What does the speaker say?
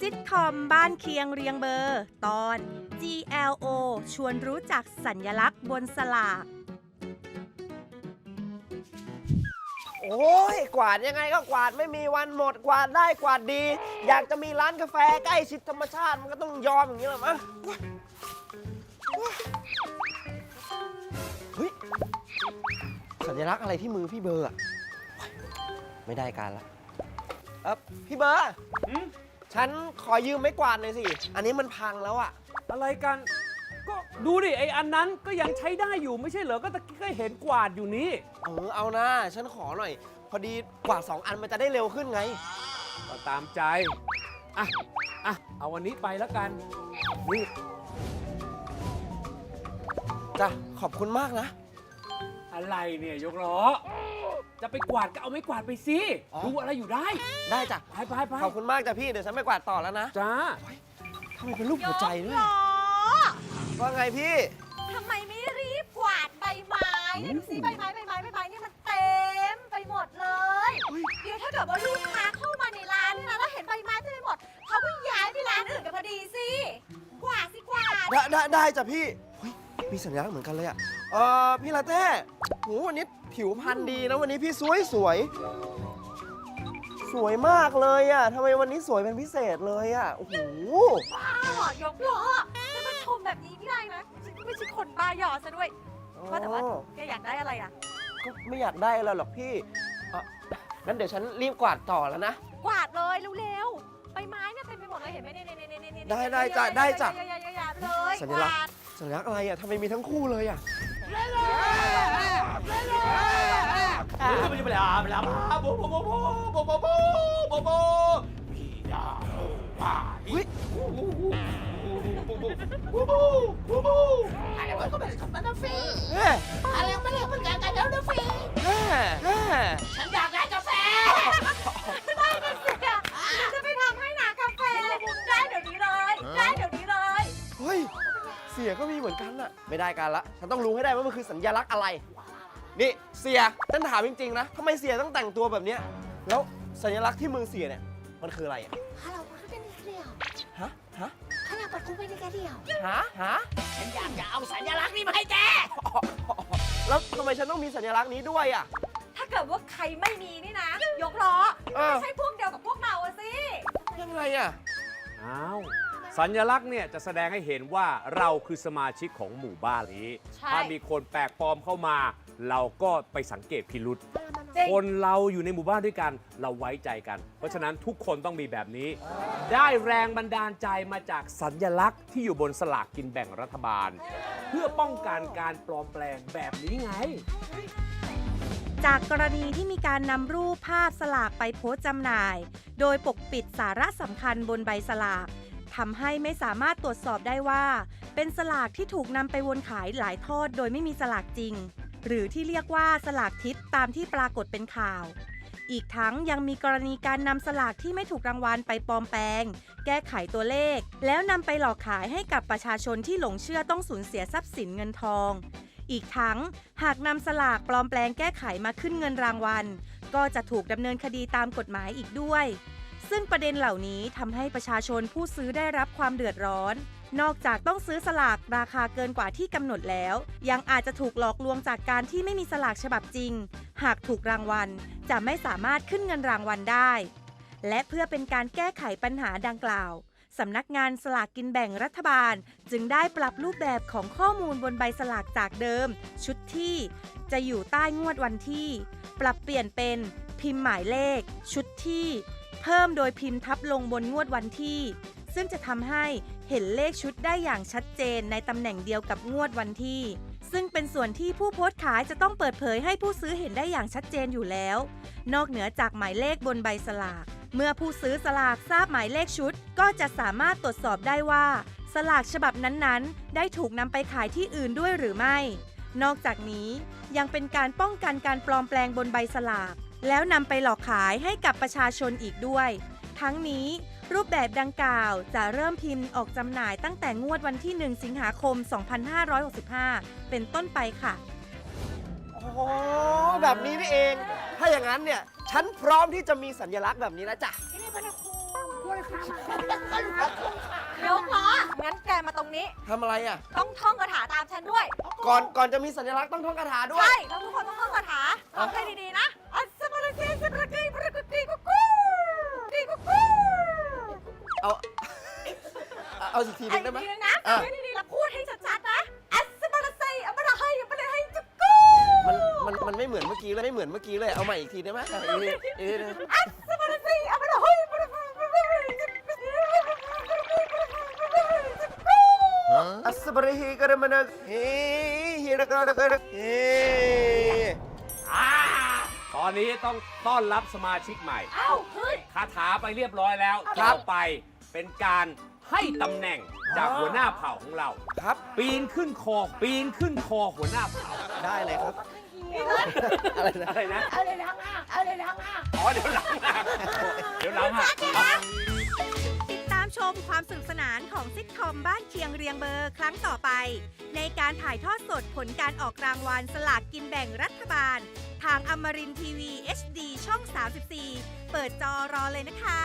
ซิทคอมบ้านเคียงเรียงเบอร์ ตอน GLO ชวนรู้จักสัญลักษณ์บนสลาก โอ้ยกวาดยังไงก็กวาดไม่มีวันหมดกวาดได้กวาดดี อยากจะมีร้านกาแฟใกล้ชิดธรรมชาติมันก็ต้องยอมอย่างนี้แหละมั้งเฮ้ยสัญลักษณ์อะไรที่มือพี่เบอร์อะไม่ได้การละ เออพี่เบอร์หืมฉันขอยืมไม้กวาดหน่อยสิ อันนี้มันพังแล้วอะอะไรกัน ก็ดูดิไออันนั้นก็ยังใช้ได้อยู่ไม่ใช่เหรอ ก็ตะกี้ก็เห็นกวาดอยู่นี่ เออเอานะฉันขอหน่อย พอดีกวาดสองอันมันจะได้เร็วขึ้นไง ก็ตามใจ อะ อะ เอาวันนี้ไปแล้วกัน นี่ จ้ะขอบคุณมากนะ อะไรเนี่ยยกล้อ จะไปกวาดก็เอาไม่กวาดไปสิอ๋อ ดูอะไรอยู่ได้ ได้จ้ะ ไปไปไปขอบคุณมากจ้ะพี่ เดี๋ยวฉันไปกวาดต่อแล้วนะจ้า ทำไมเป็นรูปหัวใจด้วย ว่าไงพี่ ทำไมไม่รีบกวาดใบไม้เนี่ยดูสิใบไม้ใบไม้ใบไม้เนี่ยมันเต็มไปหมดเลย เดี๋ยวถ้าเกิดว่าลูกค้าเข้ามาในร้านเนี่ยนะแล้วเห็นใบไม้เต็มไปหมด เขาก็ย้ายไปร้านอื่นกันพอดีสิ กวาดสิกวาด ได้ได้ได้จ้ะพี่เฮ้ยมีสัญลักษณ์เหมือนกันเลยอะ เออพี่ลาเต้โหวันนี้ผิวพรรณดีนะวันนี้พี่สวยสวย สวยมากเลยอะทำไมวันนี้สวยเป็นพิเศษเลยอะโอ้โหบ้าหอยกล้อจะมาชมแบบนี้ไม่ได้นะฉันก็ไม่ใช่คนบ้าหยอซะด้วยว่าแต่ว่าแกอยากได้อะไรอะก็ไม่อยากได้อะไรหรอกพี่เอ่องั้นเดี๋ยวฉันรีบกวาดต่อแล้วนะ กวาดเลยเร็วๆใบไม้เนี่ยเต็มไปหมดเลยเห็นไหมเนี่ยเนี่ยเนี่ยเนี่ยได้ได้จ้ะได้จ้ะเลยสัญลักษณ์สัญลักษณ์อะไรอะทำไมมีทั้งคู่เลยอะ ฉันอยากได้กาแฟ ได้กันสิอะฉันจะไปทำให้นากาแฟได้เดี๋ยวนี้เลย ได้เดี๋ยวนี้เลย เฮ้ย เสียก็มีเหมือนกันอะไม่ได้การละ ฉันต้องรู้ให้ได้ว่ามันคือสัญลักษณ์อะไร นี่เสียฉันถามจริงๆนะทำไมเสียต้องแต่งตัวแบบเนี้ยแล้วสัญลักษณ์ที่มือเสียเนี่ย มันคืออะไรอะฮัลโหลมันเป็นเดียวฮะ ฮะขนาดปัดคุ้มไปในแค่เดียวฮะ ฮะ ฉันอยากจะเอาสัญลักษณ์นี้มาให้แก แล้วทำไมฉันต้องมีสัญลักษณ์นี้ด้วยอะ ถ้าเกิดว่าใครไม่มีนี่นะ ยกล้อเออ ไม่ใช่พวกเดียวกับพวกเราอะสิ ยังไงอะ อ้าว สัญลักษณ์เนี่ยจะแสดงให้เห็นว่าเราคือสมาชิกของหมู่บ้านนี้ ใช่ ถ้ามีคนแปลกปลอมเข้ามา เราก็ไปสังเกตพิรุษ จริงคนเราอยู่ในหมู่บ้านด้วยกันเราไว้ใจกัน เพราะฉะนั้นทุกคนต้องมีแบบนี้ ได้แรงบันดาลใจมาจากสัญลักษณ์ที่อยู่บนสลากกินแบ่งรัฐบาล เพื่อป้องกันการปลอมแปลงแบบนี้ไง จากกรณีที่มีการนำรูปภาพสลากไปโพสต์จำหน่าย โดยปกปิดสาระสำคัญบนใบสลาก ทำให้ไม่สามารถตรวจสอบได้ว่า เป็นสลากที่ถูกนำไปวนขายหลายทอดโดยไม่มีสลากจริง หรือที่เรียกว่าสลากทิศตามที่ปรากฏเป็นข่าว อีกทั้งยังมีกรณีการนำสลากที่ไม่ถูกรางวัลไปปลอมแปลง แก้ไขตัวเลข แล้วนำไปหลอกขายให้กับประชาชนที่หลงเชื่อต้องสูญเสียทรัพย์สินเงินทองอีกทั้งหากนำสลากปลอมแปลงแก้ไขมาขึ้นเงินรางวัล ก็จะถูกดำเนินคดีตามกฎหมายอีกด้วย ซึ่งประเด็นเหล่านี้ทำให้ประชาชนผู้ซื้อได้รับความเดือดร้อน นอกจากต้องซื้อสลากราคาเกินกว่าที่กำหนดแล้ว ยังอาจจะถูกหลอกลวงจากการที่ไม่มีสลากฉบับจริง หากถูกรางวัล จะไม่สามารถขึ้นเงินรางวัลได้ และเพื่อเป็นการแก้ไขปัญหาดังกล่าวสำนักงานสลากกินแบ่งรัฐบาล จึงได้ปรับรูปแบบของข้อมูลบนใบสลากจากเดิม ชุดที่ จะอยู่ใต้งวดวันที่ ปรับเปลี่ยนเป็น พิมพ์หมายเลข ชุดที่ เพิ่มโดยพิมพ์ทับลงบนงวดวันที่ ซึ่งจะทำให้เห็นเลขชุดได้อย่างชัดเจนในตำแหน่งเดียวกับงวดวันที่ ซึ่งเป็นส่วนที่ผู้โพสต์ขายจะต้องเปิดเผยให้ผู้ซื้อเห็นได้อย่างชัดเจนอยู่แล้ว นอกเหนือจากหมายเลขบนใบสลาก เมื่อผู้ซื้อสลากทราบหมายเลขชุด ก็จะสามารถตรวจสอบได้ว่า สลากฉบับนั้นๆ ได้ถูกนำไปขายที่อื่นด้วยหรือไม่ นอกจากนี้ยังเป็นการป้องกันการปลอมแปลงบนใบสลาก แล้วนำไปหลอกขายให้กับประชาชนอีกด้วย ทั้งนี้รูปแบบดังกล่าวจะเริ่มพิมพ์ออกจำหน่ายตั้งแต่งวดวันที่ 1 สิงหาคม 2565 เป็นต้นไปค่ะ อ๋อแบบนี้นี่เอง ถ้าอย่างนั้นเนี่ย ฉันพร้อมที่จะมีสัญลักษณ์แบบนี้แล้วจ้ะยกล้องั้นแกมาตรงนี้ ทำอะไรอะ ต้องท่องคาถาตามฉันด้วย ก่อนก่อนจะมีสัญลักษณ์ต้องท่องคาถาด้วย ใช่เราทุกคนต้องท่องคาถาท่องให้ดีๆนะ เอาเอาอีกทีหไอ้นึงได้ไหมดีนะอะฟังให้ดีๆแล้วพูดให้ชัดๆนะอัสสมรเซอัมรให้อัมรให้จุกูมันมันมันไม่เหมือนเมื่อกี้เลยไม่เหมือนเมื่อกี้เลยเอาใหม่อีกทีได้ไหมอีกทีอีกทีหนึ่งอัสสมรเซอัมรให้อัมรให้จุกูอัสบริฮีกระมันกเฮ้ฮีระกระกระเฮ้อ่าตอนนี้ต้องต้อนรับสมาชิกใหม่ เอ้าเฮ้ยคาถาไปเรียบร้อยแล้วต่อไปเป็นการ ให้ตำแหน่งจากหัวหน้าเผ่าของเรา ครับ ปีนขึ้นคอ ปีนขึ้นคอหัวหน้าเผ่า ได้เลยครับ อะไรนะ อะไรนะ เอาเลยทั้งอะเอาเลยทั้งอะอ๋อ เดี๋ยวหลังหักเดี๋ยวหลังหักติดตามชมความสนุกสนานของซิทคอมบ้านเชียงเรียงเบอร์ครั้งต่อไป ในการถ่ายทอดสดผลการออกรางวัลสลากกินแบ่งรัฐบาล ทางอมรินทีวี HD ช่อง 34 เปิดจอรอเลยนะคะ